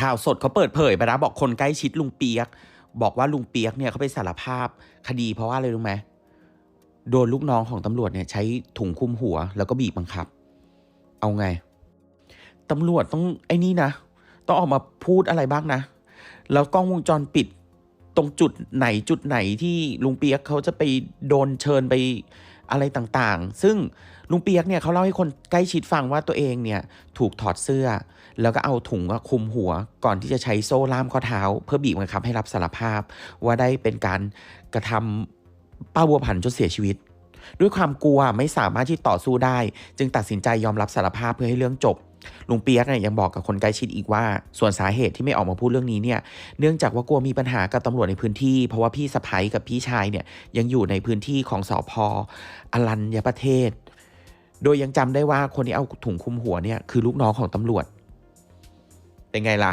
ข่าวสดเขาเปิดเผยไปนะบอกคนใกล้ชิดลุงเปียก บอกว่าลุงเปียกเนี่ยเขาไปสารภาพคดีเพราะว่าอะไรรู้ไหมโดนลูกน้องของตำรวจเนี่ยใช้ถุงคลุมหัว แล้วก็บีบบังคับ เอาไงตำรวจต้องไอ้นี่นะ ต้องออกมาพูดอะไรบ้างนะ แล้วกล้องวงจรปิดตรงจุดไหนจุดไหนที่ลุงเปียกเขาจะไปโดนเชิญไป อะไรต่างๆ ซึ่งลุงเปียกเนี่ยเขาเล่าให้คนใกล้ชิดฟังว่าตัวเองเนี่ยถูกถอดเสื้อ แล้วก็เอาถุงคลุมหัวก่อนที่จะใช้โซ่ล่ามข้อเท้า เพื่อบีบบังคับให้รับสารภาพ ว่าได้เป็นการกระทำป้าบัวผันจนเสียชีวิต ด้วยความกลัวไม่สามารถที่ต่อสู้ได้ จึงตัดสินใจยอมรับสารภาพเพื่อให้เรื่องจบ ลุงเปียกเนี่ยยังบอกกับคนใกล้ชิดอีกว่า ส่วนสาเหตุที่ไม่ออกมาพูดเรื่องนี้เนี่ยเนื่องจากว่ากลัวมีปัญหากับตำรวจในพื้นที่ เพราะว่าพี่สะพ้ยกับพี่ชายเนี่ยยังอยู่ในพื้นที่ของสอพอรัญญประเทศ โดยยังจำได้ว่าคนที่เอาถุงคุมหัวเนี่ยคือลูกน้องของตำรวจ เป็นไงล่ะ